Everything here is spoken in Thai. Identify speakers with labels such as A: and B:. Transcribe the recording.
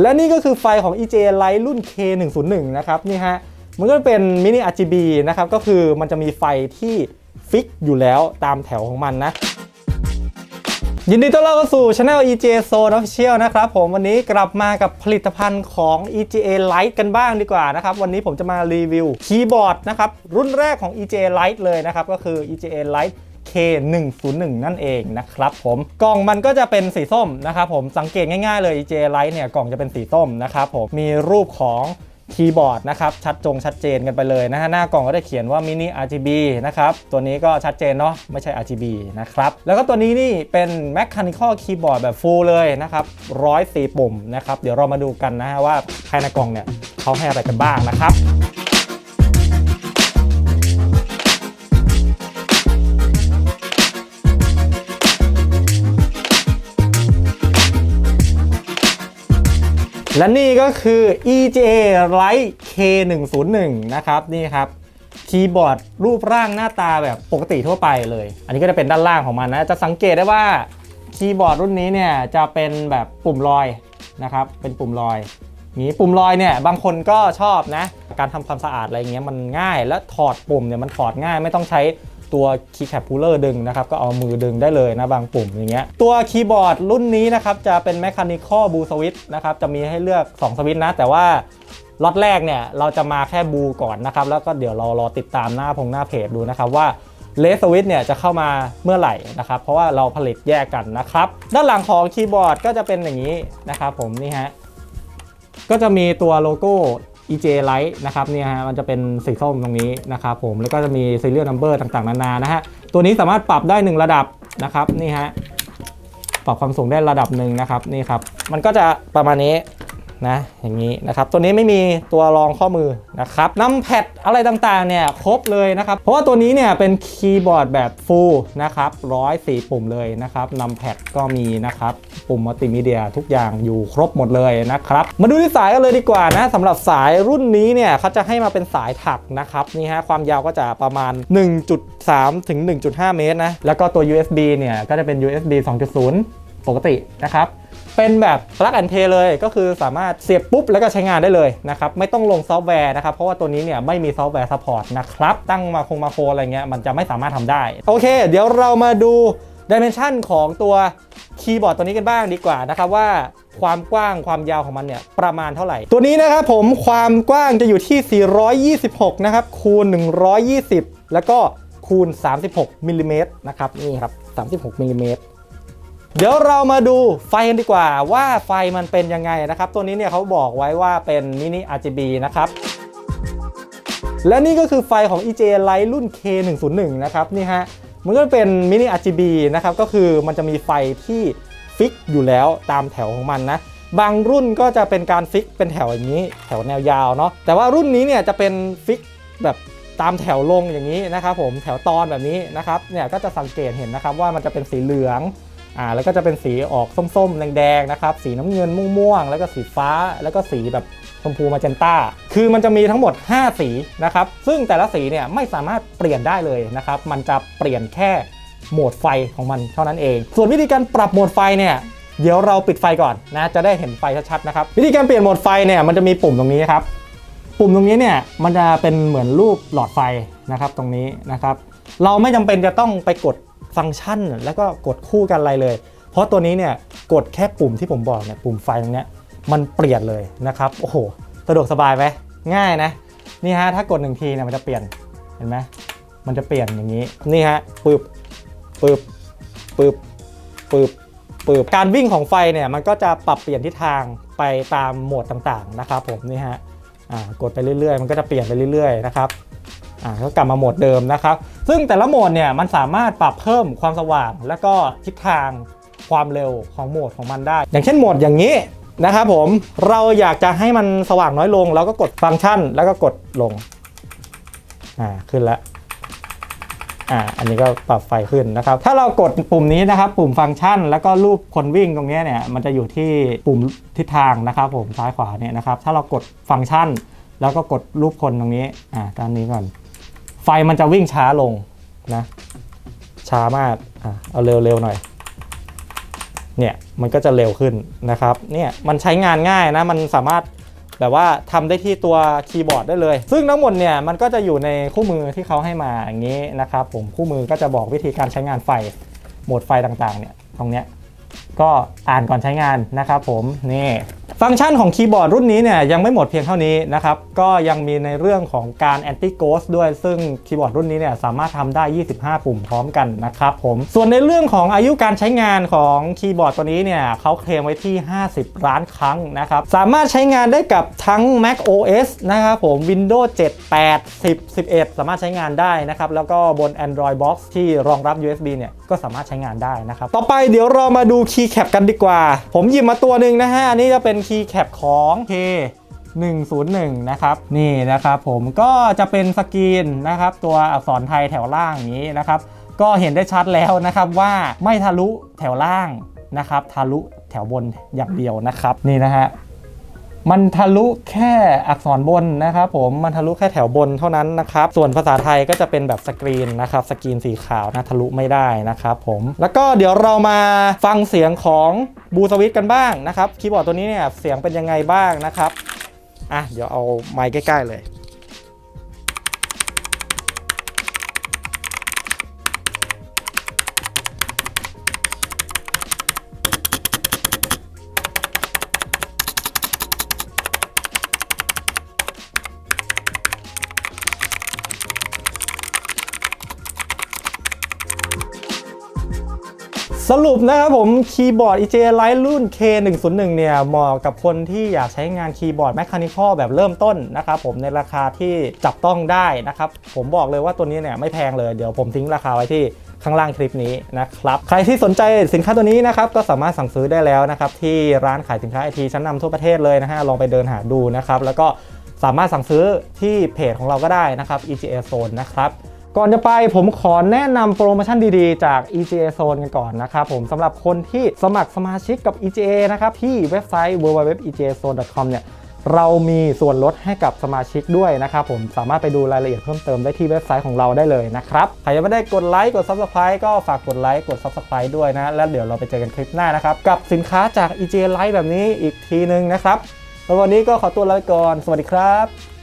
A: และนี่ก็คือไฟของ EJ Light รุ่น K101 นะครับนี่ฮะมันก็เป็นมินิ RGB นะครับก็คือมันจะมีไฟที่ฟิกอยู่แล้วตามแถวของมันนะยินดีต้อนรับเข้าสู่ Channel e.j. Zone Official นะครับผมวันนี้กลับมากับผลิตภัณฑ์ของ e.j. Light กันบ้างดีกว่านะครับ วันนี้ผมจะมารีวิวคีย์บอร์ดนะครับ รุ่นแรกของ e.j. Light เลยนะครับ ก็คือ e.j. Light K101 นั่นเองนะครับผมกล่องมันก็จะเป็นสีส้มนะครับผมสังเกตง่ายๆเลย EJA Light เนี่ยกล่องจะเป็นสีส้มนะครับผมมีรูปของคีย์บอร์ดนะครับชัดจงชัดเจนกันไปเลยนะฮะหน้ากล่องก็ได้เขียนว่า mini RGB นะครับตัวนี้ก็ชัดเจนเนาะไม่ใช่ RGB นะครับแล้วก็ตัวนี้นี่เป็น mechanical keyboard แบบ full เลยนะครับร้อยสี่ปุ่มนะครับเดี๋ยวเรามาดูกันนะฮะว่าภายในกล่องเนี่ยเขาให้อะไรกันบ้างนะครับ และนี่ก็คือ EJ Light K101 นะครับนี่ครับคีย์บอร์ดรูปร่างหน้าตาแบบปกติทั่วไปเลย อันนี้ก็จะเป็นด้านล่างของมันนะ จะสังเกตได้ว่าคีย์บอร์ดรุ่นนี้เนี่ยจะเป็นแบบปุ่มลอยนะครับ เป็นปุ่มลอยนี้ปุ่มลอยเนี่ยบางคนก็ชอบนะ การทำความสะอาดอะไรเงี้ยมันง่าย และถอดปุ่มเนี่ยมันถอดง่ายไม่ต้องใช้ ตัวคีย์แคปพูลเลอร์ดึงนะครับ ก็เอามือดึงได้เลยนะบางปุ่มอย่างเงี้ยตัวคีย์บอร์ดรุ่นนี้นะครับ จะเป็น Mechanical Blue Switch นะครับจะมีให้เลือก 2 สวิตนะ แต่ว่าล็อตแรกเนี่ยเราจะมาแค่บูก่อนนะครับ แล้วก็เดี๋ยวเรารอติดตามหน้าพงหน้าเพจดูนะครับว่าเลสวิตเนี่ยจะเข้ามาเมื่อไหร่นะครับ เพราะว่าเราผลิตแยกกันนะครับ ด้านหลังของคีย์บอร์ดก็จะเป็นอย่างนี้นะครับผมนี่ฮะก็จะมีตัวโลโก้ EJ Light นะครับเนี่ยฮะมันจะเป็นสีส้มตรงนี้นะครับผมแล้วก็จะมี serial number ต่างๆ นานานะฮะตัวนี้สามารถปรับได้ 1 ระดับนะครับนี่ฮะปรับความสูงได้ระดับหนึ่งนะครับนี่ครับมันก็จะประมาณนี้ นะอย่างนี้นะครับตัวนี้ไม่มีตัวรองข้อมือนะครับนัมแพดอะไรต่างๆเนี่ยครบเลยนะครับเพราะว่าตัวนี้เนี่ยเป็นคีย์บอร์ดแบบ full นะครับร้อยสี่ปุ่มเลยนะครับนัมแพดก็มีนะครับปุ่มมัลติมีเดียทุกอย่างอยู่ครบหมดเลยนะครับมาดูที่สายกันเลยดีกว่านะสำหรับสายรุ่นนี้เนี่ยเขาจะให้มาเป็นสายถักนะครับนี่ฮะความยาวก็จะประมาณ 1.3 ถึง 1.5 เมตรนะแล้วก็ตัว USB เนี่ยก็จะเป็น USB 2.0 ปกตินะครับ เป็นแบบ plug and play เลยก็คือสามารถเสียบปุ๊บแล้วก็ใช้งานได้เลยนะครับไม่ต้องลงซอฟต์แวร์นะครับเพราะว่าตัวนี้เนี่ยไม่มีซอฟต์แวร์ซัพพอร์ตนะครับตั้งมาคงมาโคอะไรเงี้ยมันจะไม่สามารถทำได้ โอเค เดี๋ยวเรามาดูดิเมนชันของตัวคีย์บอร์ดตัวนี้กันบ้างดีกว่านะครับว่าความกว้างความยาวของมันเนี่ยประมาณเท่าไหร่ ตัวนี้นะครับผมความกว้างจะอยู่ที่ 426 นะครับคูณ 120 แล้วก็คูณ 36มิลลิเมตรนะครับนี่ครับ 36มิลลิเมตร เดี๋ยวเรามาดูไฟกันดีกว่าว่าไฟมันเป็นยังไงนะครับ ตัวนี้เนี่ยเขาบอกไว้ว่าเป็นมินิ RGB นะครับ และนี่ก็คือไฟของ EJ Light รุ่น K101 นะครับนี่ฮะมันก็เป็นมินิ RGB นะครับก็คือมันจะมีไฟที่ฟิกอยู่แล้วตามแถวของมันนะ บางรุ่นก็จะเป็นการฟิกเป็นแถวอย่างนี้ แถวแนวยาวเนาะแต่ว่ารุ่นนี้เนี่ยจะเป็นฟิกแบบตามแถวลงอย่างนี้นะครับผมแถวตอนแบบนี้นะครับเนี่ยก็จะสังเกตเห็นนะครับว่ามันจะเป็นสีเหลือง อ่าแล้วก็จะเป็นสีออกส้มๆแดงๆนะครับสีน้ำเงินม่วงๆแล้วก็สีฟ้าแล้วก็สีแบบชมพูมาเจนต้า คือมันจะมีทั้งหมด 5 สีนะครับ ซึ่งแต่ละสีเนี่ยไม่สามารถเปลี่ยนได้เลยนะครับ มันจะเปลี่ยนแค่โหมดไฟของมันเท่านั้นเอง ส่วนวิธีการปรับโหมดไฟเนี่ยเดี๋ยวเราปิดไฟก่อนนะ จะได้เห็นไฟชัดๆนะครับ วิธีการเปลี่ยนโหมดไฟเนี่ยมันจะมีปุ่มตรงนี้ครับ ปุ่มตรงนี้เนี่ยมันจะเป็นเหมือนรูปหลอดไฟนะครับตรงนี้นะครับ เราไม่จำเป็นจะต้องไปกด ฟังก์ชัน แล้วก็กดคู่กันอะไรเลย เพราะตัวนี้เนี่ยกดแค่ปุ่มที่ผมบอกเนี่ยปุ่มไฟตรงเนี้ยมันเปลี่ยนเลยนะครับโอ้โหสะดวกสบายไหมง่ายนะนี่ฮะถ้ากดหนึ่งทีเนี่ยมันจะเปลี่ยนเห็นไหมมันจะเปลี่ยนอย่างนี้นี่ฮะปึ๊บปึ๊บปึ๊บปึ๊บปึ๊บการวิ่งของไฟเนี่ยมันก็จะปรับเปลี่ยนทิศทางไปตามโหมดต่างๆนะครับผมนี่ฮะกดไปเรื่อยๆ มันก็จะเปลี่ยนไปเรื่อยๆนะครับ อ่าก็กลับมาโหมดเดิมนะครับ ซึ่งแต่ละโหมดเนี่ยมันสามารถปรับเพิ่มความสว่าง และก็ทิศทางความเร็วของโหมดของมันได้ อย่างเช่นโหมดอย่างนี้นะครับผมเราอยากจะให้มันสว่างน้อยลง เราก็กดฟังก์ชัน แล้วก็กดลงอ่าขึ้นแล้วอ่าอันนี้ก็ปรับไฟขึ้นนะครับ ถ้าเรากดปุ่มนี้นะครับ ปุ่มฟังก์ชัน แล้วก็รูปคนวิ่งตรงนี้เนี่ยมันจะอยู่ที่ปุ่มทิศทางนะครับ ผมซ้ายขวาเนี่ยนะครับ ถ้าเรากดฟังก์ชัน แล้วก็กดรูปคนตรงนี้อ่าด้านนี้ก่อน ไฟมันจะวิ่งช้าลงนะ ช้ามากอ่าเอาเร็วๆหน่อย เนี่ยมันก็จะเร็วขึ้นนะครับ เนี่ยมันใช้งานง่ายนะ มันสามารถแบบว่าทำได้ที่ตัวคีย์บอร์ดได้เลย ซึ่งทั้งหมดเนี่ยมันก็จะอยู่ในคู่มือที่เขาให้มาอย่างนี้นะครับผมคู่มือก็จะบอกวิธีการใช้งานไฟโหมดไฟต่างๆเนี่ยตรงเนี้ยก็อ่านก่อนใช้งานนะครับผมนี่ ฟังก์ชันของคีย์บอร์ดรุ่นนี้เนี่ยยังไม่หมดเพียงเท่านี้นะครับ ก็ยังมีในเรื่องของการ anti ghost ด้วย ซึ่งคีย์บอร์ดรุ่นนี้เนี่ยสามารถทำได้ 25 ปุ่มพร้อมกันนะครับผม ส่วนในเรื่องของอายุการใช้งานของคีย์บอร์ดตัวนี้เนี่ยเขาเคลมไว้ที่ 50 ล้านครั้งนะครับ สามารถใช้งานได้กับทั้ง Mac OS นะครับผม Windows 7 8 10 11 สามารถใช้งานได้นะครับ แล้วก็บน Android Box ที่รองรับ USB เนี่ยก็สามารถใช้งานได้นะครับ ต่อไปเดี๋ยวเรามาดูคีย์แคปกันดีกว่า ผมหยิบมาตัวหนึ่งนะฮะอันนี้จะเป็นคีย์แคปของ K 101 นะครับ นี่นะครับผมก็จะเป็นสกรีนนะครับ ตัวอักษรไทยแถวล่างอย่างนี้นะครับ ก็เห็นได้ชัดแล้วนะครับว่าไม่ทะลุแถวล่างนะครับ ทะลุแถวบนอย่างเดียวนะครับ นี่นะฮะมันทะลุแค่อักษรบนนะครับผมมันทะลุแค่แถวบนเท่านั้นนะครับ ส่วนภาษาไทยก็จะเป็นแบบสกรีนนะครับสกรีนสีขาวนะทะลุไม่ได้นะครับผมแล้วก็เดี๋ยวเรามาฟังเสียงของ บูสวิตกันบ้างนะครับคีย์บอร์ดตัวนี้เนี่ยเสียงเป็นยังไงบ้างนะครับอะเดี๋ยวเอาไมค์ใกล้ ๆ เลย สรุปนะครับผมคีย์บอร์ด EJ Lite รุ่น K101 เนี่ยเหมาะกับคนที่อยากใช้งานคีย์บอร์ดแมคคานิคอลแบบเริ่มต้นนะครับผมในราคาที่จับต้องได้นะครับ ผมบอกเลยว่าตัวนี้เนี่ยไม่แพงเลยเดี๋ยวผมทิ้งราคาไว้ที่ข้างล่างคลิปนี้นะครับ ใครที่สนใจสินค้าตัวนี้นะครับ ก็สามารถสั่งซื้อได้แล้วนะครับ ที่ร้านขายสินค้าไอทีชั้นนำทั่วประเทศเลยนะฮะลองไปเดินหาดูนะครับ แล้วก็สามารถสั่งซื้อที่เพจของเราก็ได้นะครับ EGA Zone นะครับ ก่อนจะไปผมขอแนะนำโปรโมชั่นดีๆ จาก EGA Zone กันก่อนนะครับผมสำหรับคนที่สมัครสมาชิกกับ EGA นะครับที่เว็บไซต์ www.egazone.com เนี่ยเรามีส่วนลดให้กับสมาชิกด้วยนะครับผมสามารถไปดูรายละเอียดเพิ่มเติมได้ที่เว็บไซต์ของเราได้เลยนะครับใครยังไม่ได้กดไลค์กด Subscribe ก็ฝากกดไลค์กด Subscribe ด้วยนะ แล้วเดี๋ยวเราไปเจอกันคลิปหน้านะครับ กับสินค้าจาก EGA Lite แบบนี้อีกทีนึงนะครับแล้ววันนี้ก็ขอตัวลาไปก่อน สวัสดีครับ